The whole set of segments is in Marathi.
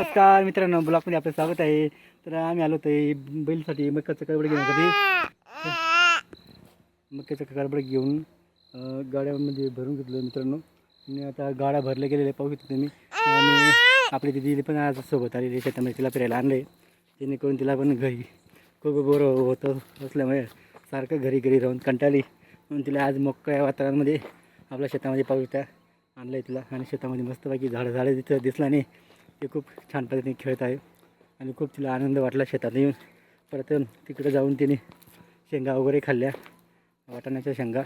नमस्कार मित्रांनो ब्लॉकमध्ये आपलं स्वागत आहे. तर आम्ही आलो होतो बैलसाठी मक्याचं कडबड घेण्यासाठी मक्याचं कडबड घेऊन गाड्यामध्ये भरून घेतलं मित्रांनो. आणि आता गाड्या भरल्या गेलेल्या पाहू शकतो तुम्ही. आणि आपली दिदी पण आज सोबत आलेली शेतामध्ये तिला फिरायला आणले जेणेकरून तिला पण घरी खूप बरं होतं असल्यामुळे सारखं घरी घरी राहून कंटाळली. म्हणून तिला आज मोकळ्या वातावरणामध्ये आपल्या शेतामध्ये पाहू शकता. आणलं आहे तिला. आणि शेतामध्ये मस्तपैकी झाडं झाडं तिथं दिसलं नाही. ते खूप छान पद्धतीने खेळत आहे. आणि खूप तिला आनंद वाटला शेतात येऊन. परत तिकडे जाऊन तिने शेंगा वगैरे खाल्ल्या. वाटाण्याच्या शेंगा.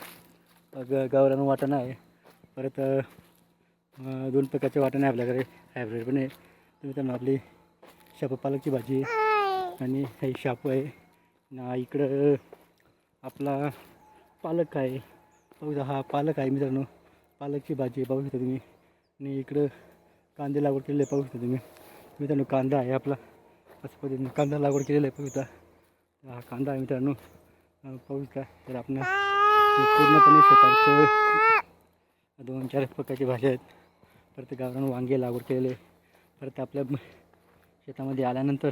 ग गावरान वाटाणा आहे. परत दोन प्रकारचे वाटाणे आहे आपल्याकडे. हायब्रिड पण आहे. तुम्ही त्यांना आपली शापपालकची भाजी आहे आणि हे शापू आहे. ना इकडं आपला पालक आहे. पाहू हा पालक आहे मित्रांनो. पालकची भाजी आहे शकता तुम्ही. आणि इकडं कांदे लागवड केलेले आहे, पाहू शकता तुम्ही. मित्रांनो कांदा आहे आपला. असं पद्धतीने कांदा लागवड केलेला आहे पाहू शकता हा कांदा आहे मित्रांनो. पाहू शकता तर आपण पूर्णपणे शेतात दोन चार प्रकारची भाज्या आहेत. परत गावरान वांगे लागवड केलेले. परत आपल्या शेतामध्ये आल्यानंतर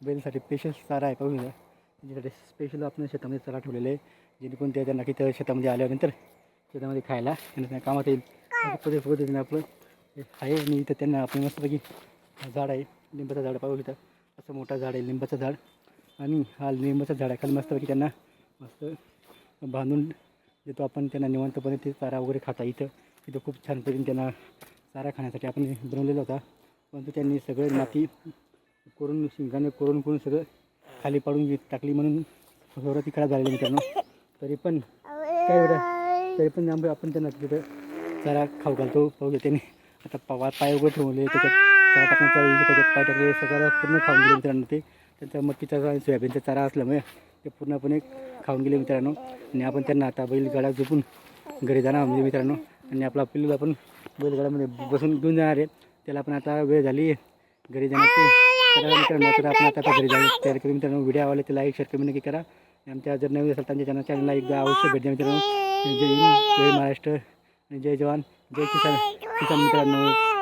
बैलसाठी स्पेशल चारा आहे पाहू शकता त्याच्यासाठी स्पेशल आपण शेतामध्ये चारा ठेवलेला आहे. जेणेकरून ते त्यांना किती शेतामध्ये आल्यानंतर शेतामध्ये खायला त्यांना कामात येईल. पद्धतीने आपलं आहे आणि इथं त्यांना आपण मस्तपैकी झाड आहे लिंबाचं झाड पाहू इथं असं मोठा झाड आहे लिंबाचं झाड. आणि हा लिंबाच्या झाडाखाली मस्तपैकी त्यांना मस्त बांधून देतो आपण. त्यांना निवांतपणे ते चारा वगैरे खाता इथं. इथं खूप छान पद्धतीने त्यांना चारा खाण्यासाठी आपण बनवलेला होता. परंतु त्यांनी सगळं माती करून शिंगाने करून करून सगळं खाली पाडून टाकली म्हणून ती खराब झालेली मित्रांनो. तरी पण काय बरं तरी पण आपण त्यांना तिथं चारा खाऊ घालतो पाहू घ्या त्यांनी. त्याच्यात पवा पाय उभे ठेवले त्याच्यात चारा टाकण्याचा वेळी त्याच्यात पाय टाकले सगळं पूर्ण खाऊन गेले मित्रांनो ते. त्यांचा मक्कीचा सोयाबीनचा चारा असल्यामुळे ते पूर्णपणे खाऊन गेले मित्रांनो. आणि आपण त्यांना आता बैलगाडा झोपून घरी जाणार म्हणजे मित्रांनो. आणि आपला पिल्लू आपण बैलगाड्यामध्ये बसून घेऊन जाणार आहे. त्याला आपण आता वेळ झाली घरी जाण्याची. तर मित्रांनो तर आपण आता घरी जाण्याची तयारी करू मित्रांनो. व्हिडिओ आवडले तर लाईक शेअर कमी नक्की करा. आणि आमच्या जर नवीन असेल त्यांच्या चॅनल चॅनलला एकदा अवश्य भेट द्या मित्रांनो. जय हिंद जय महाराष्ट्र आणि जय जवान जय किसान. किसान मित्रांनो